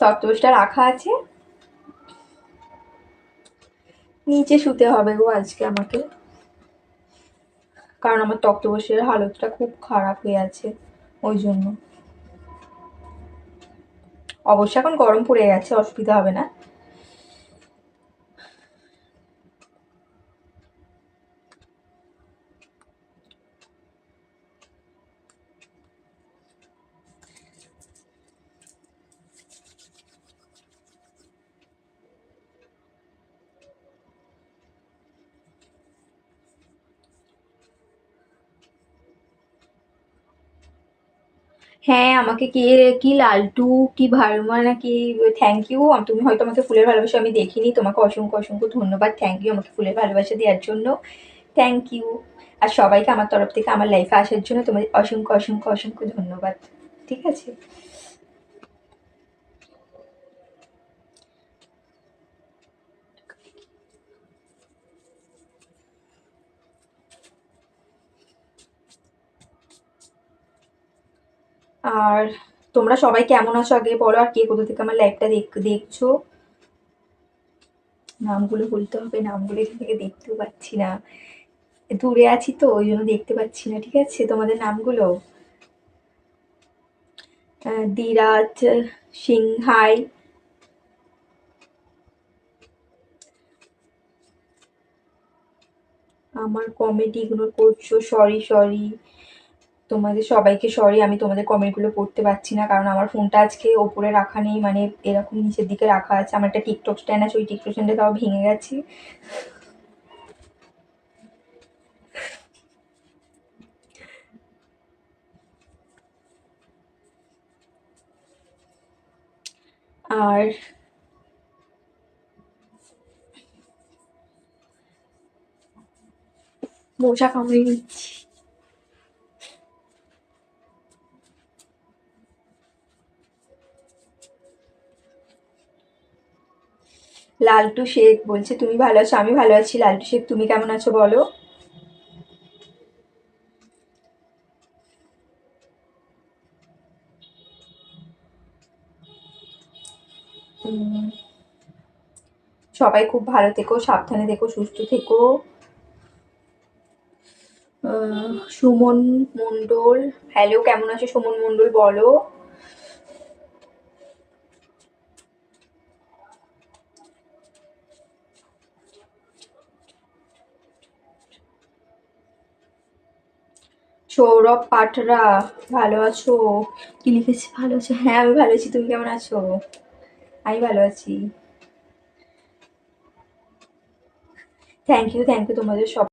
তত্ত্বটা রাখা আছে। নিচে শুতে হবে গো আজকে আমাকে। কারণ আমার তক্তবসের হালতটা খুব খারাপ হয়ে আছে ওই জন্য। অবশ্য এখন গরম পড়ে গেছে, অসুবিধা হবে না। হ্যাঁ আমাকে কে, কি লালটু, কি ভার্মা নাকি থ্যাংক ইউ তুমি হয়তো আমাকে ফুলের ভালোবাসা, আমি দেখিনি, তোমাকে অসংখ্য অসংখ্য ধন্যবাদ থ্যাংক ইউ আমাকে ফুলের ভালোবাসা দেওয়ার জন্য থ্যাংক ইউ আর সবাইকে আমার তরফ থেকে, আমার লাইফে আসার জন্য তোমাদের অসংখ্য অসংখ্য অসংখ্য ধন্যবাদ, ঠিক আছে? আর তোমরা সবাই কেমন আছো আগে বলো, আর কে কোথা থেকে আমার লাইভটা দেখছ? নামগুলো বলতে হবে, নামগুলো এখান থেকে দেখতেও পাচ্ছি না। দূরে আছি তো, ওই জন্য দেখতে পাচ্ছি না, ঠিক আছে? তোমাদের নামগুলো? দিরাজ, সিংহাই। আমার কমেডি ইগনোর করছ সরি সরি তোমাদের সবাইকে সরি আমি তোমাদের কমেন্টগুলো পড়তে পারছি না, কারণ আমার ফোনটা আজকে ওপরে রাখা নেই মানে এরকম নিচের দিকে রাখা আছে। আমার একটা টিকটক স্ট্যান্ড আছে, ওই টিকটক স্ট্যান্ডে তাও ভেঙে গেছে। আর মশা কামড়ে নিচ্ছি লালটু শেখ বলছে, তুমি ভালো আছো? আমি ভালো আছি। লালটু শেখ, তুমি কেমন আছো বলো? সবাই খুব ভালো থেকো, সাবধানে থেকো, সুস্থ থেকো। সুমন মণ্ডল, হ্যালো, কেমন আছো সুমন মণ্ডল বলো? সৌরভ পাটরা ভালো আছো? কি লিখেছি? ভালো আছো। হ্যাঁ আমি ভালো আছি। তুমি কেমন আছো? আমি ভালো আছি। থ্যাংক ইউ থ্যাংক ইউ তোমাদের সব